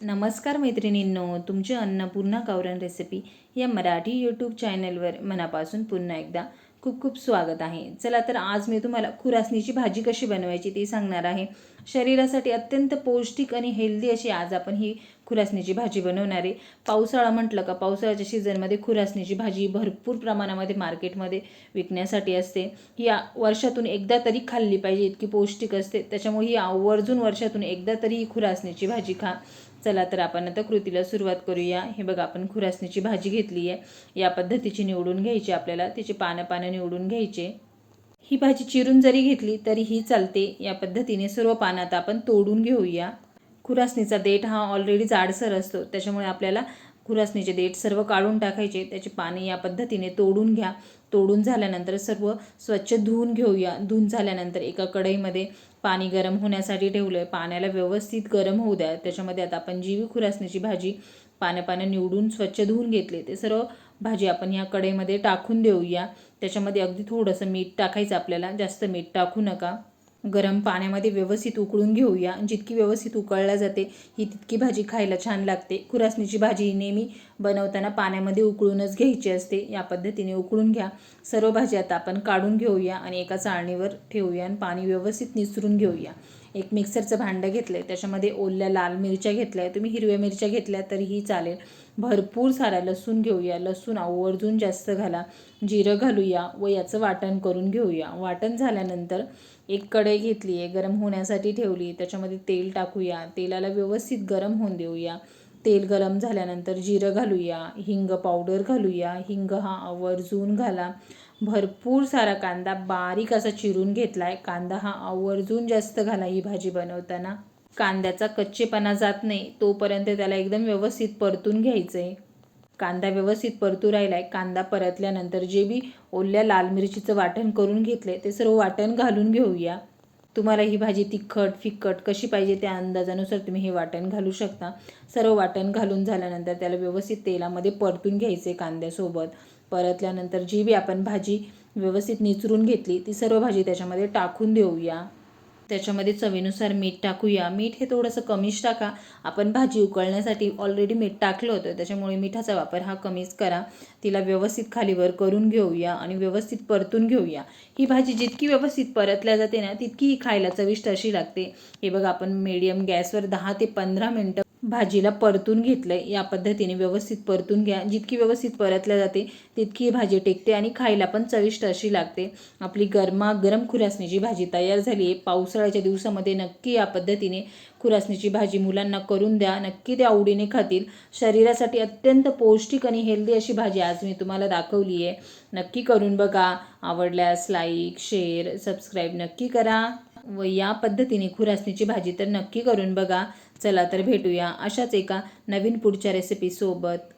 नमस्कार मैत्रिणींनो तुमचे अन्नपूर्णा गावरान रेसिपी या मराठी यूट्यूब चॅनलवर मनापासून पुन्हा एकदा खूप खूप स्वागत आहे. चला तर आज मी तुम्हाला खुरासणीची भाजी कशी बनवायची ती सांगणार आहे. शरीरासाठी अत्यंत पौष्टिक आणि हेल्दी अशी आज आपण ही खुरासणीची भाजी बनवणार आहे. पावसाळा म्हटलं का पावसाळ्याच्या सीझनमध्ये खुरासणीची भाजी भरपूर प्रमाणामध्ये मार्केटमध्ये विकण्यासाठी असते. ही वर्षातून एकदा तरी खाल्ली पाहिजे इतकी पौष्टिक असते. त्याच्यामुळे ही आवर्जून वर्षातून एकदा तरी ही खुरासणीची भाजी खा. चला तर आपण आता कृतीला सुरुवात करूया. हे बघा आपण खुरासणीची भाजी घेतली आहे. या पद्धतीची निवडून घ्यायची आपल्याला. तिचे पानं पानं निवडून घ्यायचे. ही भाजी चिरून जरी घेतली तरी ही चालते. या पद्धतीने सर्व पानात आपण तोडून घेऊया. खुरासणीचा देठ हा ऑलरेडी जाडसर असतो. त्याच्यामुळे आपल्याला खुरासणीचे देठ सर्व काढून टाकायचे. त्याचे पाने या पद्धतीने तोडून घ्या. तोडून झाल्यानंतर सर्व स्वच्छ धुवून घेऊया. धुवून झाल्यानंतर एका कढईमध्ये पाणी गरम होण्यासाठी ठेवलं आहे पाण्याला व्यवस्थित गरम होऊ द्या. त्याच्यामध्ये आता आपण जीवी खुरासणीची भाजी पानं निवडून स्वच्छ धुवून घेतले ते सर्व भाजी आपण ह्या कढईमध्ये टाकून देऊया. त्याच्यामध्ये अगदी थोडंसं मीठ टाकायचं आपल्याला. जास्त मीठ टाकू नका. गरम पाण्यामध्ये व्यवस्थित उकळून घेऊया. जितकी व्यवस्थित उकळल्या जाते ही तितकी भाजी खायला छान लागते. खुरासणीची भाजी नेहमी बनवताना पाण्यामध्ये उकळूनच घ्यायची असते. या पद्धतीने उकळून घ्या. सर्व भाजी आता आपण काढून घेऊया आणि एका चाळणीवर ठेवूया आणि पाणी व्यवस्थित निसरून घेऊया. एक मिक्सरचं भांडं घेतलं आहे त्याच्यामध्ये ओल्या लाल मिरच्या घेतल्या तुम्ही हिरव्या मिरच्या घेतल्या तरीही चालेल. भरपूर सारा लसूण घेऊया लसूण आवर्जून जास्त घाला जिरं घालूया व याचं वाटण करून घेऊया. वाटण झाल्यानंतर एक कढई घेतली आहे गरम होण्यासाठी ठेवली त्याच्यामध्ये तेल टाकूया तेलाला व्यवस्थित गरम होऊन देऊया. तेल गरम झाल्यानंतर जिरं घालूया हिंग पावडर घालूया हिंग हा आवर्जून घाला. भरपूर सारा कांदा बारीक असा चिरून घेतला आहे कांदा हा आवर्जून जास्त घाला ही भाजी बनवताना. कांद्याचा कच्चेपणा जात नाही तोपर्यंत त्याला एकदम व्यवस्थित परतून घ्यायचं आहे कांदा व्यवस्थित परतू राहिला आहे कांदा परतल्यानंतर जे बी ओल्या लाल मिरचीचं वाटण करून घेतले ते सर्व वाटण घालून घेऊया. तुम्हाला ही भाजी तिखट फिकट कशी पाहिजे त्या अंदाजानुसार तुम्ही हे वाटण घालू शकता. सर्व वाटण घालून झाल्यानंतर त्याला व्यवस्थित तेलामध्ये परतून घ्यायचे कांद्यासोबत. परतल्यानंतर जी बी आपण भाजी व्यवस्थित निचरून घेतली ती सर्व भाजी त्याच्यामध्ये टाकून देऊया. त्याच्यामध्ये चवीनुसार मीठ टाकूया. मीठ हे थोडंसं कमीच टाका. आपण भाजी उकळण्यासाठी ऑलरेडी मीठ टाकलं होतं त्याच्यामुळे मिठाचा वापर हा कमीच करा. तिला व्यवस्थित खालीवर करून घेऊया आणि व्यवस्थित परतून घेऊया. ही भाजी जितकी व्यवस्थित परतल्या जाते ना तितकी ही खायला चविष्ट अशी लागते. हे बघा आपण मीडियम गॅसवर दहा ते पंधरा मिनटं भाजीला परतून घेतलंय. या पद्धतीने व्यवस्थित परतून घ्या. जितकी व्यवस्थित परतल्या जाते तितकी ही भाजी टेकते आणि खायला पण चविष्ट अशी लागते. आपली गरमा गरम खुरासणीची भाजी तयार झाली आहे पावसाळ्याच्या दिवसामध्ये नक्की या पद्धतीने खुरासणीची भाजी मुलांना करून द्या. नक्की ते आवडीने खातील. शरीरासाठी अत्यंत पौष्टिक आणि हेल्दी अशी भाजी आज मी तुम्हाला दाखवली आहे नक्की करून बघा. आवडल्यास लाईक शेअर सबस्क्राईब नक्की करा. व या पद्धतीने खुरासणीची भाजी तर नक्की करून बघा. चला तर भेटूया अशाच एका नवीन पुढच्या रेसिपीसोबत